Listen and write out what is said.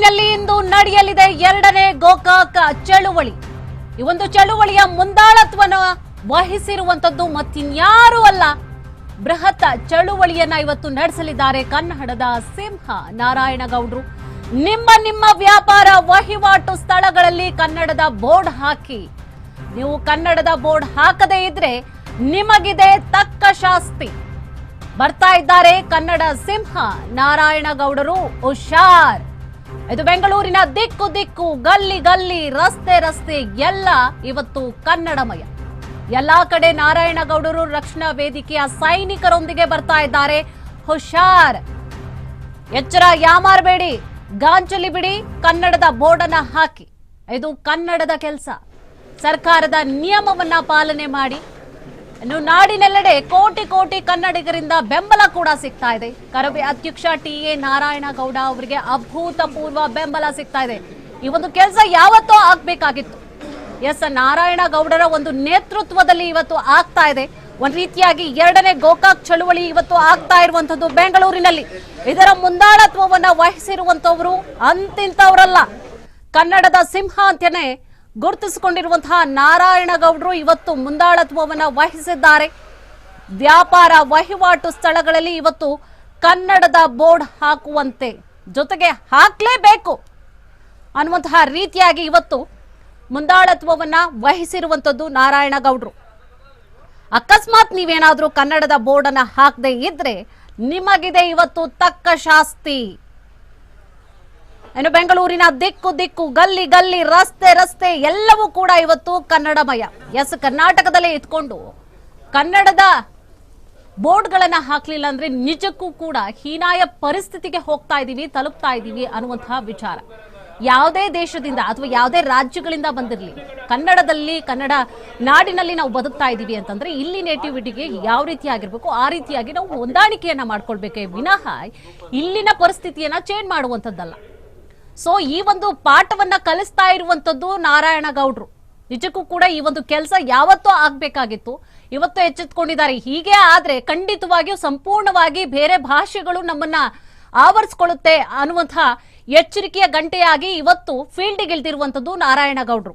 ಬೆಂಗಳೂರಿನಲ್ಲಿ ಇಂದು ನಡೆಯಲಿದೆ ಎರಡನೇ ಗೋಕಾಕ ಚಳುವಳಿ. ಈ ಒಂದು ಚಳುವಳಿಯ ಮುಂದಾಳತ್ವನ ವಹಿಸಿರುವಂತದ್ದು ಮತ್ತಿನ್ಯಾರೂ ಅಲ್ಲ, ಬೃಹತ್ ಚಳುವಳಿಯನ್ನ ಇವತ್ತು ನಡೆಸಲಿದ್ದಾರೆ ಕನ್ನಡದ ಸಿಂಹ ನಾರಾಯಣಗೌಡರು. ನಿಮ್ಮ ನಿಮ್ಮ ವ್ಯಾಪಾರ ವಹಿವಾಟು ಸ್ಥಳಗಳಲ್ಲಿ ಕನ್ನಡದ ಬೋರ್ಡ್ ಹಾಕಿ. ನೀವು ಕನ್ನಡದ ಬೋರ್ಡ್ ಹಾಕದೇ ಇದ್ರೆ ನಿಮಗಿದೆ ತಕ್ಕ ಶಾಸ್ತಿ. ಬರ್ತಾ ಇದ್ದಾರೆ ಕನ್ನಡ ಸಿಂಹ ನಾರಾಯಣಗೌಡರು, ಹುಷಾರ್. ಇದು ಬೆಂಗಳೂರಿನ ದಿಕ್ಕು ದಿಕ್ಕು, ಗಲ್ಲಿ ಗಲ್ಲಿ, ರಸ್ತೆ ರಸ್ತೆ, ಎಲ್ಲ ಇವತ್ತು ಕನ್ನಡಮಯ. ಎಲ್ಲಾ ಕಡೆ ನಾರಾಯಣಗೌಡರು ರಕ್ಷಣಾ ವೇದಿಕೆಯ ಸೈನಿಕರೊಂದಿಗೆ ಬರ್ತಾ ಇದ್ದಾರೆ. ಹುಷಾರ್. ಎಚ್ಚರ ಯಾಮಾರಬೇಡಿ. ಗಾಂಚಲಿ ಬಿಡಿ, ಕನ್ನಡದ ಬೋರ್ಡನ್ನ ಹಾಕಿ. ಇದು ಕನ್ನಡದ ಕೆಲಸ. ಸರ್ಕಾರದ ನಿಯಮವನ್ನ ಪಾಲನೆ ಮಾಡಿ. ಇನ್ನು ನಾಡಿನೆಲ್ಲೆಡೆ ಕೋಟಿ ಕೋಟಿ ಕನ್ನಡಿಗರಿಂದ ಬೆಂಬಲ ಕೂಡ ಸಿಗ್ತಾ ಇದೆ. ಕರವೇ ಅಧ್ಯಕ್ಷ ಟಿ ಎ ನಾರಾಯಣಗೌಡ ಅವರಿಗೆ ಅಭೂತಪೂರ್ವ ಬೆಂಬಲ ಸಿಗ್ತಾ ಇದೆ. ಈ ಒಂದು ಕೆಲಸ ಯಾವತ್ತೋ ಆಗ್ಬೇಕಾಗಿತ್ತು. ಎಸ್ ನಾರಾಯಣಗೌಡರ ಒಂದು ನೇತೃತ್ವದಲ್ಲಿ ಇವತ್ತು ಆಗ್ತಾ ಇದೆ. ಒಂದ್ ರೀತಿಯಾಗಿ ಎರಡನೇ ಗೋಕಾಕ್ ಚಳುವಳಿ ಇವತ್ತು ಆಗ್ತಾ ಇರುವಂತದ್ದು ಬೆಂಗಳೂರಿನಲ್ಲಿ. ಇದರ ಮುಂದಾಳತ್ವವನ್ನ ವಹಿಸಿರುವಂತವರು ಅಂತಿಂತವರಲ್ಲ ಕನ್ನಡದ ಸಿಂಹ ಗುರುತಿಸಿಕೊಂಡಿರುವಂತಹ ನಾರಾಯಣಗೌಡರು ಇವತ್ತು ಮುಂದಾಳತ್ವವನ್ನು ವಹಿಸಿದ್ದಾರೆ. ವ್ಯಾಪಾರ ವಹಿವಾಟು ಸ್ಥಳಗಳಲ್ಲಿ ಇವತ್ತು ಕನ್ನಡದ ಬೋರ್ಡ್ ಹಾಕುವಂತೆ ಜೊತೆಗೆ ಹಾಕ್ಲೇಬೇಕು ಅನ್ನುವಂತಹ ರೀತಿಯಾಗಿ ಇವತ್ತು ಮುಂದಾಳತ್ವವನ್ನ ವಹಿಸಿರುವಂಥದ್ದು ನಾರಾಯಣಗೌಡರು. ಅಕಸ್ಮಾತ್ ನೀವೇನಾದರೂ ಕನ್ನಡದ ಬೋರ್ಡನ್ನು ಹಾಕದೇ ಇದ್ರೆ ನಿಮಗಿದೆ ಇವತ್ತು ತಕ್ಕ ಶಾಸ್ತಿ. ಇನ್ನು ಬೆಂಗಳೂರಿನ ದಿಕ್ಕು ದಿಕ್ಕು, ಗಲ್ಲಿ ಗಲ್ಲಿ, ರಸ್ತೆ ರಸ್ತೆ ಎಲ್ಲವೂ ಕೂಡ ಇವತ್ತು ಕನ್ನಡಮಯ. ಎಸ್, ಕರ್ನಾಟಕದಲ್ಲೇ ಇದ್ಕೊಂಡು ಕನ್ನಡದ ಬೋರ್ಡ್ಗಳನ್ನ ಹಾಕ್ಲಿಲ್ಲ ಅಂದ್ರೆ ನಿಜಕ್ಕೂ ಕೂಡ ಹೀನಾಯ ಪರಿಸ್ಥಿತಿಗೆ ಹೋಗ್ತಾ ಇದೀವಿ, ತಲುಪ್ತಾ ಇದೀವಿ ಅನ್ನುವಂತಹ ವಿಚಾರ. ಯಾವುದೇ ದೇಶದಿಂದ ಅಥವಾ ಯಾವುದೇ ರಾಜ್ಯಗಳಿಂದ ಬಂದಿರಲಿ, ಕನ್ನಡದಲ್ಲಿ, ಕನ್ನಡ ನಾಡಿನಲ್ಲಿ ನಾವು ಬದುಕ್ತಾ ಇದ್ದೀವಿ ಅಂತಂದ್ರೆ ಇಲ್ಲಿ ನೇಟಿವಿಟಿಗೆ ಯಾವ ರೀತಿ ಆಗಿರ್ಬೇಕು ಆ ರೀತಿಯಾಗಿ ನಾವು ಹೊಂದಾಣಿಕೆಯನ್ನ ಮಾಡ್ಕೊಳ್ಬೇಕೇ ವಿನಃ ಇಲ್ಲಿನ ಪರಿಸ್ಥಿತಿಯನ್ನ ಚೇಂಜ್ ಮಾಡುವಂಥದ್ದಲ್ಲ. ಸೊ ಈ ಒಂದು ಪಾಠವನ್ನ ಕಲಿಸ್ತಾ ಇರುವಂತದ್ದು ನಾರಾಯಣ ಗೌಡ್ರು. ನಿಜಕ್ಕೂ ಕೂಡ ಈ ಒಂದು ಕೆಲಸ ಯಾವತ್ತೂ ಆಗ್ಬೇಕಾಗಿತ್ತು. ಇವತ್ತು ಎಚ್ಚೆತ್ಕೊಂಡಿದ್ದಾರೆ. ಹೀಗೆ ಆದ್ರೆ ಖಂಡಿತವಾಗಿಯೂ ಸಂಪೂರ್ಣವಾಗಿ ಬೇರೆ ಭಾಷೆಗಳು ನಮ್ಮನ್ನ ಆವರಿಸ್ಕೊಳ್ಳುತ್ತೆ ಅನ್ನುವಂತಹ ಎಚ್ಚರಿಕೆಯ ಗಂಟೆಯಾಗಿ ಇವತ್ತು ಫೀಲ್ಡ್ಗೆ ಇಳಿದಿರುವಂತದ್ದು ನಾರಾಯಣಗೌಡ್ರು